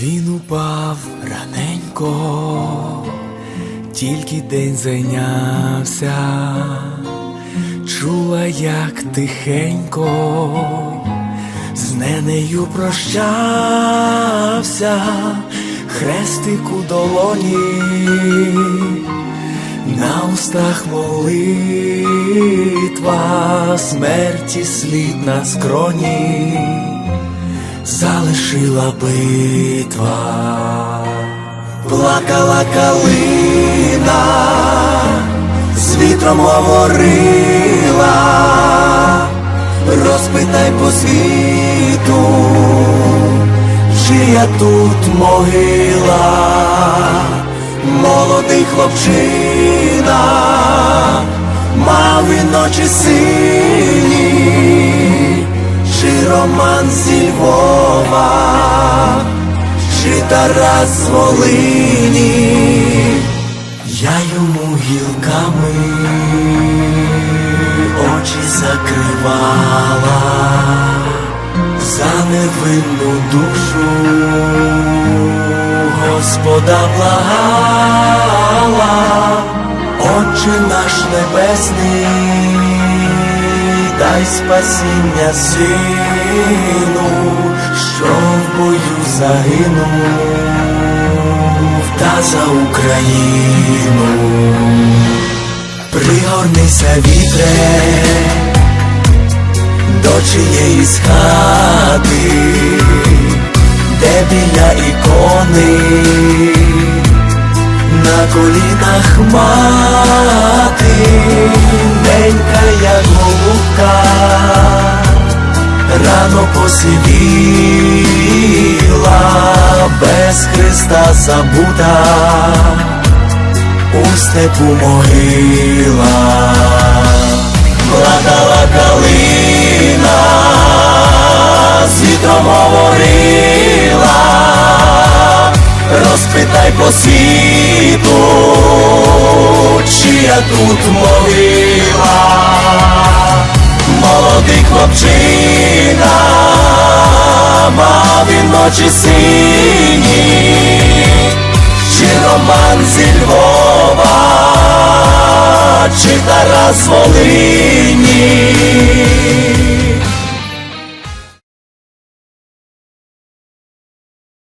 Він упав раненько, тільки день зайнявся, чула, як тихенько, з ненею прощався, хрестик у долоні, устах молитва, смерті слід на скроні залишила битва, плакала калина, з вітром говорила, розпитай по світу, чия тут могила, молодий хлопчина, мав і ночі сині чи Роман зі Львова, чи Тарас з Волині, я йому гілками очі закривала за невинну душу, Господа благала, Отче наш небесний дай спасіння сину, що в бою загинув, та за Україну, пригорнися вітре до чиєїсь хати, де біля ікони на колінах мати, ненька як голубка, рано посивіла, без Христа забута, у степу могила, розпитай по світу, чия тут могила, молодий хлопчина, мав і ночі сині, чи Роман зі Львова, чи Тарас Волині,